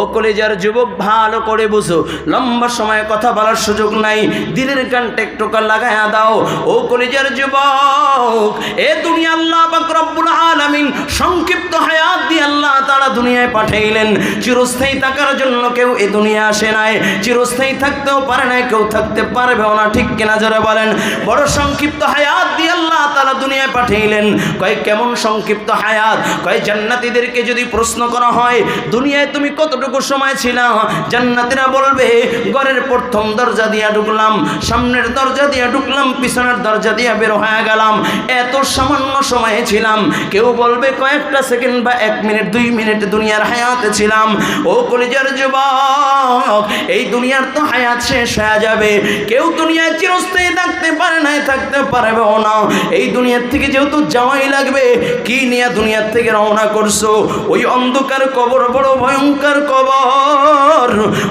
ও কলেজার যুবক ভালো করে বুঝো। লম্বা সময় কথা বলার সুযোগ নাই। দিলের কানটা একটু লাগায়া দাও। ও কলেজার যুবক, এ দুনিয়া আল্লাহ রব্বুল আলামিন সংক্ষিপ্ত হায়াত দিয়ে আল্লাহ তাআলা দুনিয়ায় পাঠাইলেন। চিরস্থায়ী থাকার জন্য কেউ এ দুনিয়া আসে নাই। চিরস্থায়ী থাকতেও পারে না কেউ থাকতে পারবেও না, ঠিক কিনা যারা বলেন। বড় সংক্ষিপ্ত হায়াত দিয়ে আল্লাহ তাআলা দুনিয়ায় পাঠাইলেন। কয়, কেমন সংক্ষিপ্ত হায়াত? কয়, জান্নাতীদেরকে যদি প্রশ্ন করা হয়, দুনিয়ায় তুমি কতটুকু সময় ছিলাম জান্নাতীরা বলবে, ঘরের প্রথম দরজা দিয়া ঢুকলাম, সামনের দরজা দিয়া ঢুকলাম, পিছনের দরজা দিয়া বের হয়ে গেলাম। এত সামান্য সময়ে ছিলাম। কেউ বলবে, কয়েকটা সেকেন্ড বা এক মিনিট, দুই মিনিট দুনিয়ার হায়াতে ছিলাম। ও কলিজার যুবক, এই দুনিয়ার তো হায়াত শেষ হয়ে যাবে। কেউ দুনিয়ায় চিরস্থায়ী থাকতে পারে নাই, থাকতে পারবে না। এই দুনিয়ার থেকে যেহেতু যাওয়াই লাগবে, কি নিয়ে দুনিয়ার থেকে রওনা করছ? ওই অন্ধকার কবর বড় ভয়ঙ্কর কবর। বাবা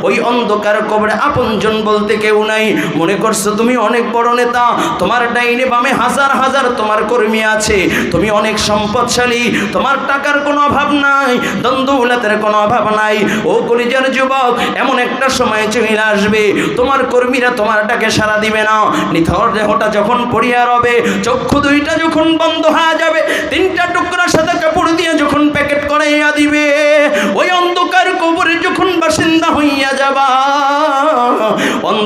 ওই অন্ধকার কবরে আপনজন বলতে কেউ নাই। মনে করছ তুমি অনেক বড় নেতা, তোমার ডাইনে বামে হাজার হাজার তোমার কর্মী আছে। তুমি অনেক সম্পদশালী, তোমার টাকার কোনো অভাব নাই দ্বন্দ্বউলাতের কোনো অভাব নাই। ও কলিজার যুবক, এমন একটা সময় চলে আসবে, তোমার কর্মীরা তোমার ডাকে সারা দিবে না। নিথর দেহটা যখন পড়িয়া রবে, চক্ষু দুইটা যখন বন্ধ হয়ে যাবে, তিনটা টুকরার সাথে কাপড় দিয়ে যখন প্যাকেট করাইয়া দিবে, ওই অন্ধকার কবরে যখন বাসিন্দা যাবা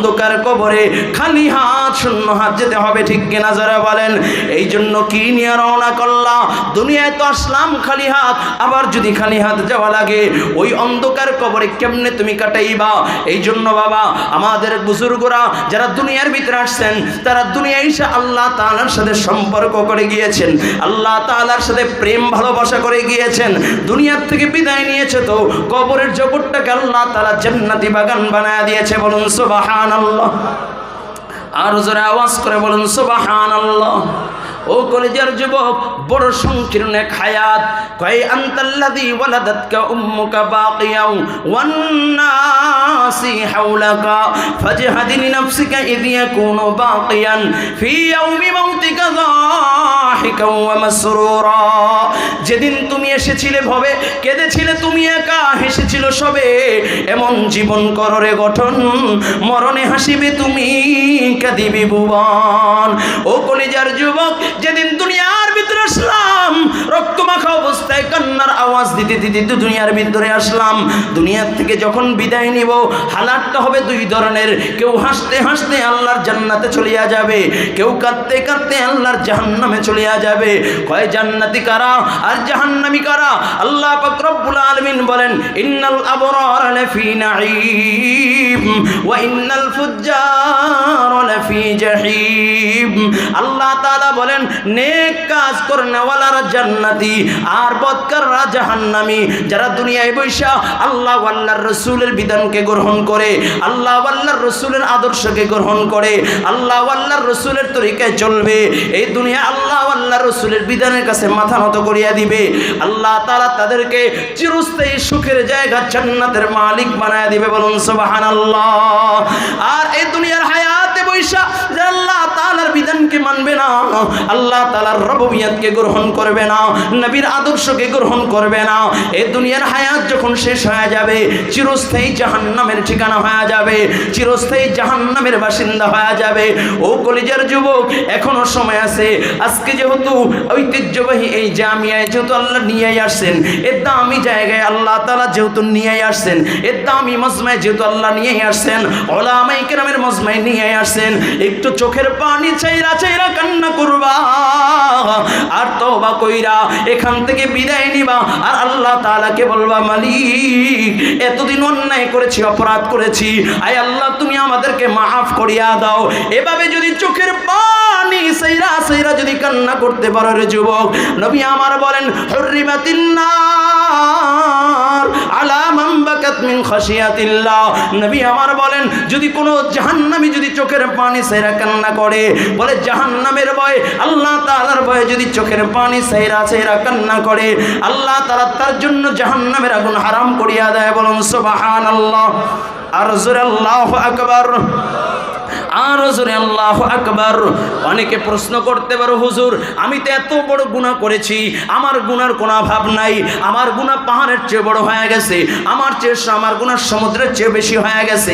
অন্ধকার কবরে খালি হাত শূন্য হাত যেতে হবে, ঠিক কিনা যারা বলেন? এই জন্য কি নিয়ে রওনা করলা দুনিয়ায় তো আসলাম খালি হাত, আবার যদি খালি হাত যাওয়া লাগে, ওই অন্ধকার কবরে কেমনে তুমি কাটাইবা? এই জন্য বাবা, আমাদের বুজুর্গরা যারা দুনিয়ার ভিতরে আসছেন, তারা দুনিয়ায় এসে আল্লাহ তাআলার সাথে সম্পর্ক করে গিয়েছেন। আল্লাহ তাআলার সাথে প্রেম, ভালোবাসা করে গিয়েছেন। দুনিয়ার থেকে বিদায় নিয়েছে তো কবরের জগৎটাকে আল্লাহ তালা জান্নাতি বাগান বানায় দিয়েছে, বলুন সুবহানাল্লাহ। আর জোরে আওয়াজ করে বলুন, সুবহানাল্লাহ। ও কলেজের যুবক, বড় সংকীর্ণ এক হায়াত। কয়, আন্তাল্লাযী ওয়ালাদাতকা উম্মুকা বাকিয়াউ ওয়ান নাসি হাওলাকা। ফাজহাদি লিনাফসিকা ইয ইয়াকুনু বাকিয়ান ফি ইয়াউমি মাউতিকা ওয়া যেদিন তুমি এসেছিলে ভবে, কেঁদেছিলে তুমি একা, হেসেছিল সবে। এমন জীবন কররে গঠন, মরণে হাসিবে তুমি, কাঁদিবি ভুবন ও কলিজার যুবক, যেদিন দুনিয়ার আসলাম। রক্তমাখা অবস্থায় কান্নার আওয়াজ দিতে দিতে তো দুনিয়ার ভিতরে আসলাম। দুনিয়ার থেকে যখন বিদায় নিব, হালাতটা হবে দুই ধরনের। কেউ হাসতে হাসতে আল্লাহর জান্নাতে চলিয়া যাবে, কেউ কাঁদতে কাঁদতে আল্লাহর জাহান্নামে চলিয়া যাবে। কয় জান্নাতি কারা আর জাহান্নামি কারা? আল্লাহ পাক রব্বুল আলামিন বলেন, ইন্নাল আবরার লাফি নাঈম। ওয়া ইন্নাল ফুজ্জার লাফি জাহিম। আল্লাহ তাআলা বলেন, নেক কাজ করনেওয়ালারা জান্নাতি আর বদকাররা জাহান্নামী। যারা দুনিয়ায় বৈশা আল্লাহ আল্লাহর রসুলের বিধানকে গ্রহণ করে, আল্লাহ আল্লাহর রসুলের আদর্শকে গ্রহণ করে, আল্লাহ আল্লাহর রসুলের তরিকায় চলবে। এই দুনিয়া আল্লাহ আল্লাহর রসুলের বিধানের কাছে মাথা নত করিয়া দিবে। আল্লাহ তাআলা তাদেরকে চিরস্থায়ী সুখের জায়গা জান্নাতের মালিক বানায় দিবে বলুন, সুবহানাল্লাহ। আর এই দুনিয়ার হায়াতে বৈশা যে আল্লাহ তাআলার বিধানকে মানবে না। আল্লাহ তাআলার রববিয়াতকে গ্রহণ করবে না। নবীর আদর্শকে গ্রহণ করবে না। এ দুনিয়ার হায়াত যখন শেষ হয়ে যাবে, চিরস্থায়ী জাহান্নামের ঠিকানা হয়ে যাবে, চিরস্থায়ী জাহান্নামের বাসিন্দা হয়ে যাবে। ও কলিজার যুবক, এখনও সময় আছে। আজকে যেহেতু ঐতিহ্যবাহী এই জামিয়ায় যেহেতু আল্লাহ নিয়ে আসছেন, এর দামি জায়গায় আল্লাহ তালা যেহেতু নিয়ে আসছেন, এর দামি মজমায় যেহেতু আল্লাহ নিয়ে আসছেন ওলামাই কেরামের মজমায় নিয়ে আসছেন, একটু চোখের পানি চাইরা চাইরা কান্না করবা। আর তবা কইরা এখান থেকে বিদায় নিবা। আর আল্লাহ তাআলাকে বলবা, মালিক, এতদিন অন্যায় করেছি, অপরাধ করেছি। আয় আল্লাহ, তুমি আমাদেরকে মাফ করিয়া দাও। এভাবে যদি চোখের পানি সেইরা সেইরা যদি কান্না করতে পারো রে যুবক, নবী আমার বলেন নবী আমার বলেন, যদি কোনো যদি চোখের পানি সেইরা কান্না করে, বলে জাহান্নামের আল্লাহ যদি চোখের পানি সেইরা কান্না করে, আল্লাহ তার জন্য জাহান্নামের আগুন হারাম করিয়া দেয় বলুন আর আরও জোরে আল্লাহ আকবার। অনেকে প্রশ্ন করতে পারো, হুজুর, আমি তো এত বড় গুণা করেছি, আমার গুণার কোনো অভাব নাই, আমার গুণা পাহাড়ের চেয়ে বড় হয়ে গেছে, আমার চেয়ে আমার গুণা সমুদ্রের চেয়ে বেশি হয়ে গেছে।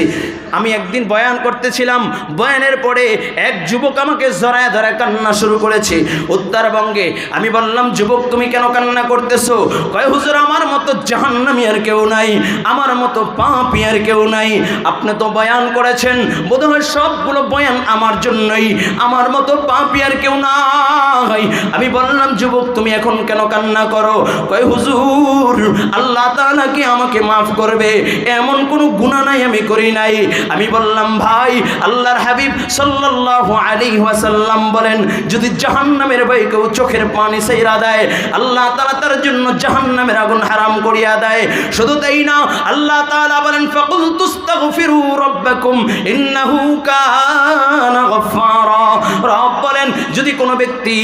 আমি একদিন বয়ান করতেছিলাম। বয়ানের পরে এক যুবক আমাকে জড়ায় ধরে কান্না শুরু করেছে। উত্তরবঙ্গে আমি বললাম, যুবক, তুমি কেন কান্না করতেছো? কয়, হুজুর, আমার মতো জাহান্নামি আর কেউ নাই। আমার মতো পাপি আর কেউ নাই। আপনি তো বয়ান করেছেন। বোধহয় সবগুলো বয়ান আমার জন্যই। আমার মতো পাপি আর কেউ নাই। আমি বললাম, যুবক, তুমি এখন কেন কান্না করো? কয়, হুজুর, আল্লাহ তাআলা কি আমাকে মাফ করবে। এমন কোনো গুনাহ নাই, আমি করি নাই। আমি বললাম, ভাই, আল্লাহর হাবিব সাল্লাল্লাহু আলাইহি ওয়াসাল্লাম বলেন, যদি জাহান্নামের ভয় কেউ চোখের পানি সাইরা দেয়, আল্লাহ তাআলা তার জন্য জাহান্নামের আগুন হারাম করিয়া দেয়। শুধু তাই না, আল্লাহ তাআলা বলেন ফাকুল তুস্তাগফিরু রাব্বাকুম, ইন্নাহু কানা গফফারা। রব বলেন, যদি কোনো ব্যক্তি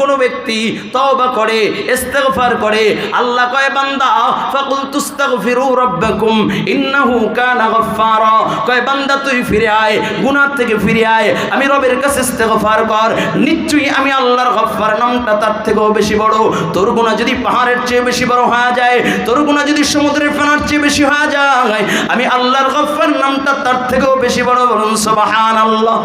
কোনো ব্যক্তি তওবা করে, ইস্তেগফার করে, আল্লাহ কয়, বান্দা ফাকুল তুস্তাগফিরু রাব্বাকুম, ইন্নাহু কানা গফফারা। কয়, বান্দা, তুই ফিরে আয় গুনার থেকে ফিরে আয়, আমি রবের কাছে ইস্তেগফার কর। নিশ্চয়ই আমি আল্লাহর গফফার নামটা তার থেকেও বেশি বড়। তোর গুনাহ যদি পাহাড়ের চেয়ে বেশি বড় হয়ে যায়, তোর গুনাহ যদি সমুদ্রের ফেনার চেয়ে বেশি হয়ে যায়, আমি আল্লাহর গফফার নামটা তার থেকেও বেশি বড় বলুন, সুবহানাল্লাহ।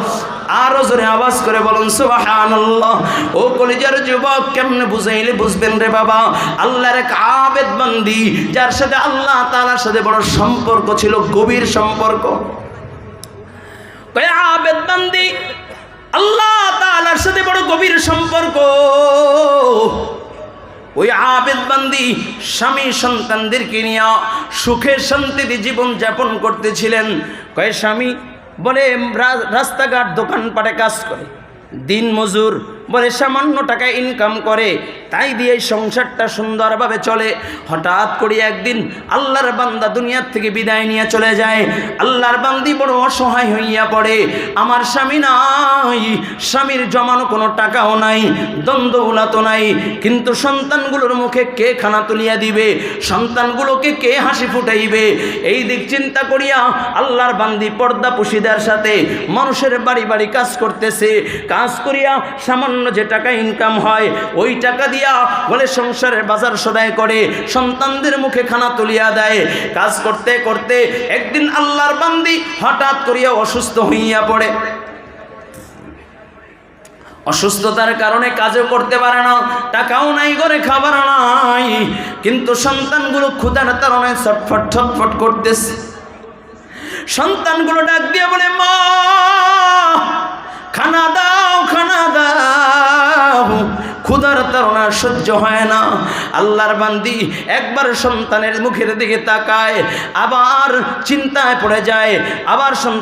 আরও জোরে আওয়াজ করে বলুন, সুবহানাল্লাহ। ও কলিজার যুবক, কেমনে বুঝাইলে বুঝবেন রে বাবা? আল্লাহর এক আবেদ বান্দি যার সাথে আল্লাহ তাআলার সাথে বড় সম্পর্ক ছিল, গভীর সম্পর্ক। আবেদ বান্দি আল্লাহ তাআলার সাথে বড় গভীর সম্পর্ক। ওই আবেদ বান্দি স্বামী সন্তানদেরকে নিয়ে সুখে শান্তিতে জীবন যাপন করতেছিলেন। কয়, স্বামী বলে রাস্তাঘাট দোকানপাটে কাজ করে। দিন মজুর বলে সামান্য টাকা ইনকাম করে, তাই দিয়ে সংসারটা সুন্দরভাবে চলে। হঠাৎ করে একদিন আল্লাহর বান্দা দুনিয়ার থেকে বিদায় নিয়ে চলে যায়। আল্লাহর বান্দি বড় অসহায় হইয়া পড়ে। আমার স্বামী নাই, স্বামীর জমানো কোনো টাকাও নাই দ্বন্দ্ব উলাতো নাই। কিন্তু সন্তানগুলোর মুখে কে খানা তুলিয়া দিবে? সন্তানগুলোকে কে হাসি ফুটাইবে? এই দিক চিন্তা করিয়া আল্লাহর বান্দি পর্দা পুশিদার সাথে মানুষের বাড়ি বাড়ি কাজ করতেছে। কাজ করিয়া সামান্য যে টাকা ইনকাম হয়, ওই টাকা দিয়া বলে সংসারের বাজার সদায় করে, সন্তানদের মুখে খানা তুলিয়া দেয়। কাজ করতে করতে একদিন আল্লাহর বান্দি হঠাৎ করিয়া অসুস্থ হইয়া পড়ে। অসুস্থতার কারণে কাজও করতে পারে না, টাকাও নাই করে খাবার নাই। কিন্তু সন্তানগুলো ক্ষুধার কারণে ছটফট ছটফট করতেছে। সন্তানগুলো ডাক দিয়ে বলে, মা সহ্য হয় না। আল্লাহর বান্দি একবার সন্তানের মুখের দিকে তাকায়, আবার চিন্তায় পড়ে যায়, আবার সন্তান